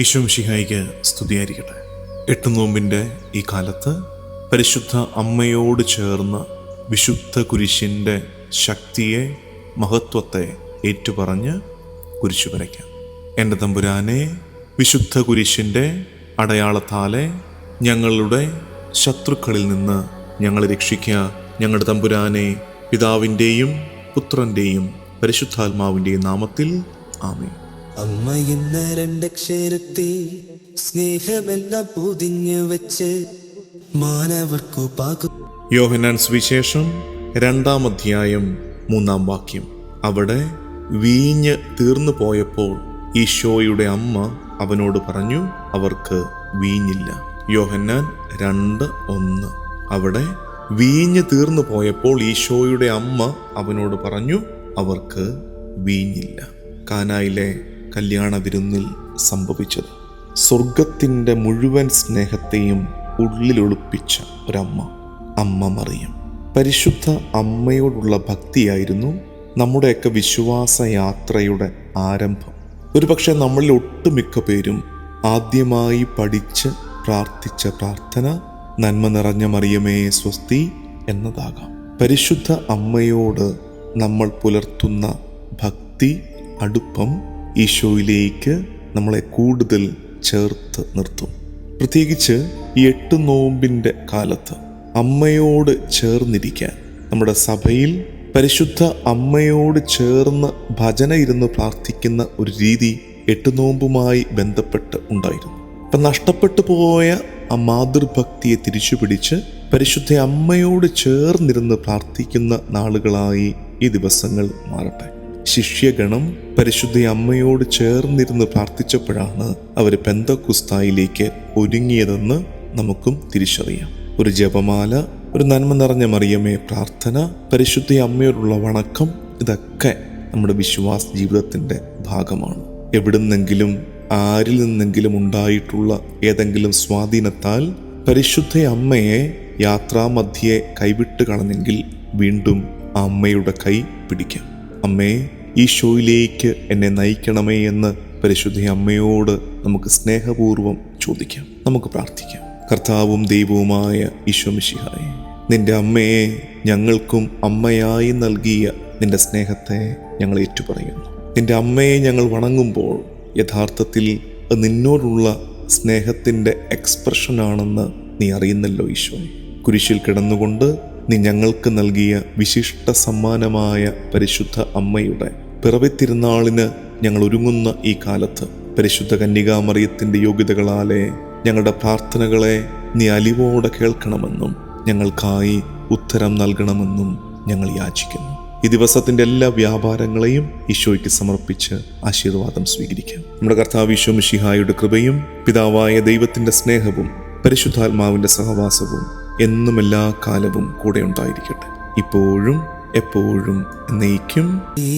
ഈശോ മിശിഹായിക്ക് സ്തുതിയായിരിക്കട്ടെ. എട്ട് നോമ്പിന്റെ ഈ കാലത്ത് പരിശുദ്ധ അമ്മയോട് ചേർന്ന വിശുദ്ധ കുരിശിന്റെ ശക്തിയെ മഹത്വത്തെ ഏറ്റുപറഞ്ഞ് കുരിശു വരയ്ക്കാം. എന്റെ തമ്പുരാനെ വിശുദ്ധ കുരിശിന്റെ അടയാളത്താലെ ഞങ്ങളുടെ ശത്രുക്കളിൽ നിന്ന് ഞങ്ങളെ രക്ഷിക്കുക ഞങ്ങളുടെ തമ്പുരാനെ പിതാവിന്റെയും പുത്രന്റെയും പരിശുദ്ധാത്മാവിന്റെയും നാമത്തിൽ ആമേ അമ്മ എന്ന രണ്ടക്ഷരത്തെ സ്നേഹമെല്ലാം പൊതിഞ്ഞു വെച്ച് മാനവർക്കു പാകു യോഹനാൻ സുവിശേഷം രണ്ടാം അധ്യായം മൂന്നാം വാക്യം. അവിടെ വീഞ്ഞ് തീർന്നു പോയപ്പോൾ ഈശോയുടെ അമ്മ അവനോട് പറഞ്ഞു അവർക്ക് വീഞ്ഞില്ല. യോഹന്നാൻ രണ്ട് ഒന്ന്. അവിടെ വീഞ്ഞ് തീർന്നു പോയപ്പോൾ ഈശോയുടെ അമ്മ അവനോട് പറഞ്ഞു അവർക്ക് വീഞ്ഞില്ല. കാനായിലെ കല്യാണ വിരുന്നിൽ സംഭവിച്ചത്. സ്വർഗത്തിന്റെ മുഴുവൻ സ്നേഹത്തെയും ഉള്ളിലൊളിപ്പിച്ച ഒരമ്മ അമ്മ മറിയം. പരിശുദ്ധ അമ്മയോടുള്ള ഭക്തിയായിരുന്നു നമ്മുടെയൊക്കെ വിശ്വാസ യാത്രയുടെ ആരംഭം. ഒരുപക്ഷെ നമ്മളിൽ ഒട്ടുമിക്ക പേരും ആദ്യമായി പഠിച്ച് പ്രാർത്ഥിച്ച പ്രാർത്ഥന നന്മ നിറഞ്ഞ മറിയമേ സ്വസ്തി എന്നതാകാം. പരിശുദ്ധ അമ്മയോട് നമ്മൾ പുലർത്തുന്ന ഭക്തി അടുപ്പം ഈശോയിലേക്ക് നമ്മളെ കൂടുതൽ ചേർത്ത് നിർത്തും. പ്രത്യേകിച്ച് ഈ എട്ട് നോമ്പിന്റെ കാലത്ത് അമ്മയോട് ചേർന്നിരിക്കാൻ നമ്മുടെ സഭയിൽ പരിശുദ്ധ അമ്മയോട് ചേർന്ന് ഭജന ഇരുന്ന് പ്രാർത്ഥിക്കുന്ന ഒരു രീതി എട്ട് നോമ്പുമായി ബന്ധപ്പെട്ട് ഉണ്ടായിരുന്നു. അപ്പം നഷ്ടപ്പെട്ടു പോയ ആ മാതൃഭക്തിയെ തിരിച്ചു പിടിച്ച് പരിശുദ്ധ അമ്മയോട് ചേർന്നിരുന്ന് പ്രാർത്ഥിക്കുന്ന നാളുകളായി ഈ ദിവസങ്ങൾ മാറട്ടെ. ശിഷ്യഗണം പരിശുദ്ധ അമ്മയോട് ചേർന്നിരുന്ന് പ്രാർത്ഥിച്ചപ്പോഴാണ് അവർ പെന്തക്കുസ്തായിലേക്ക് ഒരുങ്ങിയതെന്ന് നമുക്കും തിരിച്ചറിയാം. ഒരു ജപമാല ഒരു നന്മ നിറഞ്ഞ മറിയമേ പ്രാർത്ഥന പരിശുദ്ധ അമ്മയോടുള്ള വണക്കം ഇതൊക്കെ നമ്മുടെ വിശ്വാസ ജീവിതത്തിന്റെ ഭാഗമാണ്. എവിടുന്നെങ്കിലും ആരിൽ നിന്നെങ്കിലും ഉണ്ടായിട്ടുള്ള ഏതെങ്കിലും സ്വാധീനത്താൽ പരിശുദ്ധ അമ്മയെ യാത്രാമധ്യേ കൈവിട്ട് കളഞ്ഞെങ്കിൽ വീണ്ടും അമ്മയുടെ കൈ പിടിക്കാം. അമ്മേ ഈ ഷോയിലേക്ക് എന്നെ നയിക്കണമേ എന്ന് പരിശുദ്ധ അമ്മയോട് നമുക്ക് സ്നേഹപൂർവം ചോദിക്കാം. നമുക്ക് പ്രാർത്ഥിക്കാം. കർത്താവും ദൈവവുമായ ഈശ്വമിഷിഹായ നിന്റെ അമ്മയെ ഞങ്ങൾക്കും അമ്മയായി നൽകിയ നിന്റെ സ്നേഹത്തെ ഞങ്ങൾ ഏറ്റുപറയുന്നു. നിന്റെ അമ്മയെ ഞങ്ങൾ വണങ്ങുമ്പോൾ യഥാർത്ഥത്തിൽ നിന്നോടുള്ള സ്നേഹത്തിന്റെ എക്സ്പ്രഷനാണെന്ന് നീ അറിയുന്നല്ലോ ഈശോ കുരിശിൽ കിടന്നുകൊണ്ട് നീ ഞങ്ങൾക്ക് നൽകിയ വിശിഷ്ട സമ്മാനമായ പരിശുദ്ധ അമ്മയുടെ പിറവിത്തിരുന്നാളിന് ഞങ്ങൾ ഒരുങ്ങുന്ന ഈ കാലത്ത് പരിശുദ്ധ കന്യകാമറിയത്തിന്റെ യോഗ്യതകളാലെ ഞങ്ങളുടെ പ്രാർത്ഥനകളെ നീ അലിവോടെ കേൾക്കണമെന്നും ഞങ്ങൾക്കായി ഉത്തരം നൽകണമെന്നും ഞങ്ങൾ യാചിക്കുന്നു. ഈ ദിവസത്തിന്റെ എല്ലാ വ്യാപാരങ്ങളെയും ഈശോയ്ക്ക് സമർപ്പിച്ച് ആശീർവാദം സ്വീകരിക്കാം. നമ്മുടെ കർത്താവ് ഈശോ മിഷിഹായുടെ കൃപയും പിതാവായ ദൈവത്തിന്റെ സ്നേഹവും പരിശുദ്ധാത്മാവിന്റെ സഹവാസവും എന്നും എല്ലാ കാലവും കൂടെ ഉണ്ടായിരിക്കട്ടെ. ഇപ്പോഴും എപ്പോഴും എന്നേക്കും ഈ